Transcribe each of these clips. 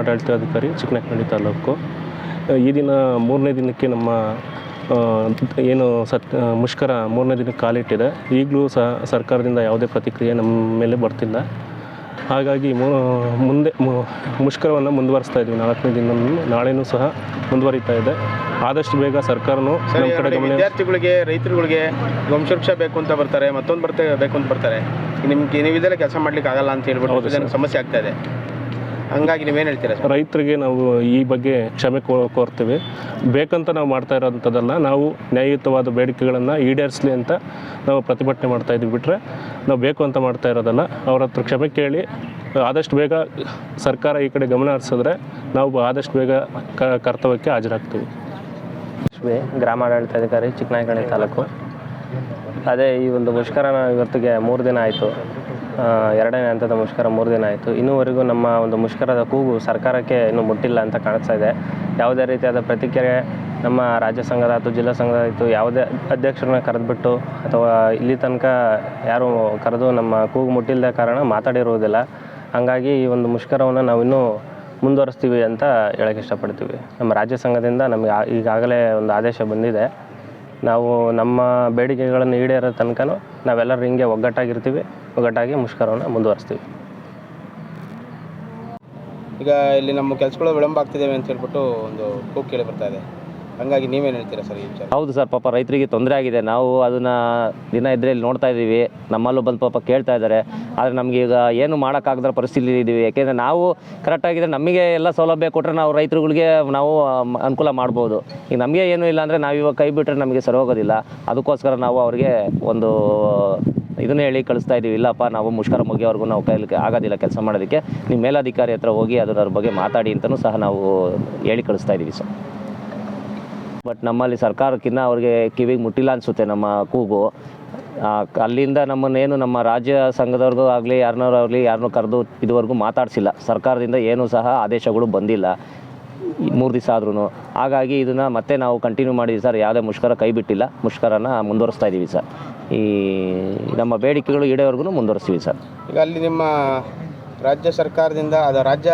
ಆಡಳಿತಾಧಿಕಾರಿ ಚಿಕ್ಕನಕಂಡಿ ತಾಲೂಕು. ಈ ದಿನ ಮೂರನೇ ದಿನಕ್ಕೆ ನಮ್ಮ ಏನು ಸತ್ ಮುಷ್ಕರ ಮೂರನೇ ದಿನಕ್ಕೆ ಕಾಲಿಟ್ಟಿದೆ. ಈಗಲೂ ಸಹ ಸರ್ಕಾರದಿಂದ ಯಾವುದೇ ಪ್ರತಿಕ್ರಿಯೆ ನಮ್ಮ ಮೇಲೆ ಬರ್ತಿಲ್ಲ. ಹಾಗಾಗಿ ಮುಂದೆ ಮುಷ್ಕರವನ್ನು ಮುಂದುವರಿಸ್ತಾ ಇದ್ದೀವಿ. ನಾಲ್ಕನೇ ದಿನ ನಾಳೆನೂ ಸಹ ಮುಂದುವರಿತಾ ಇದೆ. ಆದಷ್ಟು ಬೇಗ ಸರ್ಕಾರನು ಸರಿ ನಮ್ಮ ಕಡೆ ಗಮನ ವಿದ್ಯಾರ್ಥಿಗಳಿಗೆ ರೈತರುಗಳಿಗೆ ವಂಶವೃಕ್ಷ ಬೇಕು ಅಂತ ಬರ್ತಾರೆ ಮತ್ತೊಂದು ಬರ್ತೆ ಬೇಕು ಅಂತ ಬರ್ತಾರೆ. ನಿಮ್ಗೆ ನೀವು ಇದೆಲ್ಲ ಕೆಲಸ ಮಾಡ್ಲಿಕ್ಕೆ ಆಗಲ್ಲ ಅಂತ ಹೇಳ್ಬಿಟ್ಟು ಸಮಸ್ಯೆ ಆಗ್ತಾ ಇದೆ. ಹಂಗಾಗಿ ನೀವೇನು ಹೇಳ್ತೀರಾ ಸರ್? ರೈತರಿಗೆ ನಾವು ಈ ಬಗ್ಗೆ ಕ್ಷಮೆ ಕೋರ್ತೇವೆ ಕೋರ್ತೀವಿ. ಬೇಕಂತ ನಾವು ಮಾಡ್ತಾ ಇರೋಂಥದ್ದಲ್ಲ ನಾವು ನ್ಯಾಯಯುತವಾದ ಬೇಡಿಕೆಗಳನ್ನು ಈಡೇರಿಸಲಿ ಅಂತ ನಾವು ಪ್ರತಿಭಟನೆ ಮಾಡ್ತಾ ಇದ್ವಿ ಬಿಟ್ಟರೆ ನಾವು ಬೇಕು ಅಂತ ಮಾಡ್ತಾ ಇರೋದಲ್ಲ ಅವ್ರ ಹತ್ರ ಕ್ಷಮೆ ಕೇಳಿ ಆದಷ್ಟು ಬೇಗ ಸರ್ಕಾರ ಈ ಕಡೆ ಗಮನ ಹರಿಸಿದ್ರೆ ನಾವು ಆದಷ್ಟು ಬೇಗ ಕರ್ತವ್ಯಕ್ಕೆ ಹಾಜರಾಗ್ತೀವಿ. ಲಕ್ಷ್ಮಿ ಗ್ರಾಮಾಡಳಿತಾಧಿಕಾರಿ ಚಿಕ್ಕನಾಯಕನಹಳ್ಳಿ ತಾಲೂಕು. ಅದೇ ಈ ಒಂದು ಮುಷ್ಕರನ ಇವತ್ತಿಗೆ ಮೂರು ದಿನ ಆಯಿತು. ಎರಡನೇ ಹಂತದ ಮುಷ್ಕರ ಮೂರು ದಿನ ಆಯಿತು. ಇನ್ನೂವರೆಗೂ ನಮ್ಮ ಒಂದು ಮುಷ್ಕರದ ಕೂಗು ಸರ್ಕಾರಕ್ಕೆ ಇನ್ನೂ ಮುಟ್ಟಿಲ್ಲ ಅಂತ ಕಾಣಿಸ್ತಾ ಇದೆ. ಯಾವುದೇ ರೀತಿಯಾದ ಪ್ರತಿಕ್ರಿಯೆ ನಮ್ಮ ರಾಜ್ಯ ಸಂಘದ ಆಯಿತು ಜಿಲ್ಲಾ ಸಂಘದ ಆಯಿತು ಯಾವುದೇ ಅಧ್ಯಕ್ಷರನ್ನ ಕರೆದುಬಿಟ್ಟು ಅಥವಾ ಇಲ್ಲಿ ತನಕ ಯಾರು ಕರೆದು ನಮ್ಮ ಕೂಗು ಮುಟ್ಟಿಲ್ಲದ ಕಾರಣ ಮಾತಾಡಿರುವುದಿಲ್ಲ. ಹಾಗಾಗಿ ಈ ಒಂದು ಮುಷ್ಕರವನ್ನು ನಾವು ಇನ್ನೂ ಮುಂದುವರಿಸ್ತೀವಿ ಅಂತ ಹೇಳಕ್ಕೆ ಇಷ್ಟಪಡ್ತೀವಿ. ನಮ್ಮ ರಾಜ್ಯ ಸಂಘದಿಂದ ನಮಗೆ ಈಗಾಗಲೇ ಒಂದು ಆದೇಶ ಬಂದಿದೆ. ನಾವು ನಮ್ಮ ಬೇಡಿಕೆಗಳನ್ನು ಈಡೇರೋ ತನಕ ನಾವೆಲ್ಲರೂ ಹಿಂಗೆ ಒಗ್ಗಟ್ಟಾಗಿರ್ತೀವಿ. ಒಗ್ಗಟ್ಟಾಗಿ ಮುಷ್ಕರವನ್ನು ಮುಂದುವರಿಸ್ತೀವಿ. ಈಗ ಇಲ್ಲಿ ನಮ್ಮ ಕೆಲಸಗಳು ವಿಳಂಬ ಆಗ್ತಿದ್ದೇವೆ ಅಂತ ಹೇಳ್ಬಿಟ್ಟು ಒಂದು ಕೂಗು ಕೇಳಿ ಬರ್ತಾ ಇದೆ. ಹಂಗಾಗಿ ನೀವೇನು ಹೇಳ್ತೀರಾ ಸರ್ ಈ ವಿಚಾರ? ಹೌದು ಸರ್ ಪಾಪ ರೈತರಿಗೆ ತೊಂದರೆ ಆಗಿದೆ. ನಾವು ಅದನ್ನು ದಿನ ಇದ್ರೆ ಇಲ್ಲಿ ನೋಡ್ತಾ ಇದ್ದೀವಿ. ನಮ್ಮಲ್ಲೂ ಬಂದು ಪಾಪ ಕೇಳ್ತಾ ಇದ್ದಾರೆ. ಆದರೆ ನಮಗೆ ಈಗ ಏನು ಮಾಡೋಕ್ಕಾಗದ ಪರಿಸ್ಥಿತಿ ಇದ್ದೀವಿ ಯಾಕೆಂದರೆ ನಾವು ಕರೆಕ್ಟಾಗಿದ್ದರೆ ನಮಗೆ ಎಲ್ಲ ಸೌಲಭ್ಯ ಕೊಟ್ಟರೆ ನಾವು ರೈತರುಗಳಿಗೆ ನಾವು ಅನುಕೂಲ ಮಾಡ್ಬೋದು. ಈಗ ನಮಗೆ ಏನೂ ಇಲ್ಲ ಅಂದರೆ ನಾವು ಇವಾಗ ಕೈ ಬಿಟ್ಟರೆ ನಮಗೆ ಸರಿ ಹೋಗೋದಿಲ್ಲ. ಅದಕ್ಕೋಸ್ಕರ ನಾವು ಅವ್ರಿಗೆ ಒಂದು ಇದನ್ನ ಹೇಳಿ ಕಳಿಸ್ತಾ ಇದ್ದೀವಿ ಇಲ್ಲಪ್ಪ, ನಾವು ಮುಷ್ಕರ ಮುಗಿಯೋವರೆಗೂ ನಾವು ಕೈಲಿಕ್ಕೆ ಆಗೋದಿಲ್ಲ ಕೆಲಸ ಮಾಡೋದಕ್ಕೆ. ನಿಮ್ಮ ಮೇಲಾಧಿಕಾರಿ ಹತ್ರ ಹೋಗಿ ಅದರ ಬಗ್ಗೆ ಮಾತಾಡಿ ಅಂತಲೂ ಸಹ ನಾವು ಹೇಳಿ ಕಳಿಸ್ತಾ ಇದ್ದೀವಿ ಸರ್. ಬಟ್ ನಮ್ಮಲ್ಲಿ ಸರ್ಕಾರಕ್ಕಿಂತ ಅವ್ರಿಗೆ ಕಿವಿಗೆ ಮುಟ್ಟಿಲ್ಲ ಅನಿಸುತ್ತೆ ನಮ್ಮ ಕೂಗು. ಅಲ್ಲಿಂದ ನಮ್ಮನ್ನೇನು ನಮ್ಮ ರಾಜ್ಯ ಸಂಘದವ್ರಿಗೂ ಆಗಲಿ ಯಾರನ್ನೋರಾಗಲಿ ಯಾರನ್ನೂ ಕರೆದು ಇದುವರೆಗೂ ಮಾತಾಡಿಸಿಲ್ಲ. ಸರ್ಕಾರದಿಂದ ಏನೂ ಸಹ ಆದೇಶಗಳು ಬಂದಿಲ್ಲ. ಮೂರು ದಿವಸ ಆದ್ರೂ ಹಾಗಾಗಿ ಇದನ್ನು ಮತ್ತೆ ನಾವು ಕಂಟಿನ್ಯೂ ಮಾಡಿದ್ವಿ ಸರ್ ಯಾವುದೇ ಮುಷ್ಕರ ಕೈ ಬಿಟ್ಟಿಲ್ಲ. ಮುಷ್ಕರನ ಮುಂದುವರಿಸ್ತಾ ಇದ್ದೀವಿ ಸರ್. ಈ ನಮ್ಮ ಬೇಡಿಕೆಗಳು ಈಡೇವರೆಗೂ ಮುಂದುವರಿಸ್ತೀವಿ ಸರ್. ಈಗ ಅಲ್ಲಿ ನಿಮ್ಮ ರಾಜ್ಯ ಸರ್ಕಾರದಿಂದ ಅದು ರಾಜ್ಯ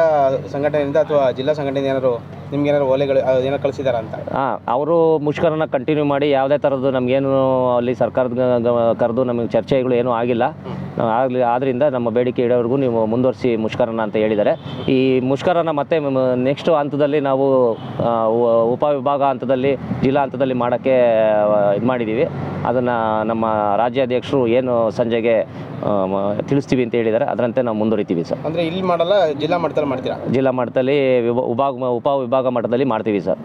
ಸಂಘಟನೆಯಿಂದ ಅಥವಾ ಜಿಲ್ಲಾ ಸಂಘಟನೆ ಏನಾದ್ರು ನಿಮ್ಗೆ ಏನಾದ್ರು ಓಲೆಗಳು ಏನಾರು ಕಳಿಸಿದಾರ ಅಂತ? ಹಾಂ ಅವರು ಮುಷ್ಕರನ ಕಂಟಿನ್ಯೂ ಮಾಡಿ ಯಾವುದೇ ಥರದ್ದು ನಮಗೇನು ಅಲ್ಲಿ ಸರ್ಕಾರದ ಕರೆದು ನಮಗೆ ಚರ್ಚೆಗಳು ಏನೂ ಆಗಿಲ್ಲ. ಆಗಲಿ ಆದ್ದರಿಂದ ನಮ್ಮ ಬೇಡಿಕೆ ಇಡೋವರೆಗೂ ನೀವು ಮುಂದುವರಿಸಿ ಮುಷ್ಕರನ ಅಂತ ಹೇಳಿದ್ದಾರೆ. ಈ ಮುಷ್ಕರನ ಮತ್ತೆ ನೆಕ್ಸ್ಟ್ ಹಂತದಲ್ಲಿ ನಾವು ಉಪವಿಭಾಗ ಹಂತದಲ್ಲಿ ಜಿಲ್ಲಾ ಹಂತದಲ್ಲಿ ಮಾಡೋಕ್ಕೆ ಇದು ಮಾಡಿದ್ದೀವಿ. ಅದನ್ನು ನಮ್ಮ ರಾಜ್ಯಾಧ್ಯಕ್ಷರು ಏನು ಸಂಜೆಗೆ ತಿಳಿಸ್ತೀವಿ ಅಂತ ಹೇಳಿದ್ದಾರೆ. ಅದರಂತೆ ನಾವು ಮುಂದುವರಿತೀವಿ ಸರ್. ಅಂದರೆ ಇಲ್ಲಿ ಮಾಡಲ್ಲ ಜಿಲ್ಲಾ ಮಟ್ಟದಲ್ಲಿ ಮಾಡ್ತೀರಾ? ಜಿಲ್ಲಾ ಮಟ್ಟದಲ್ಲಿ ವಿಭ- ವಿಭಾಗ ಉಪ ವಿಭಾಗ ಮಟ್ಟದಲ್ಲಿ ಮಾಡ್ತೀವಿ ಸರ್.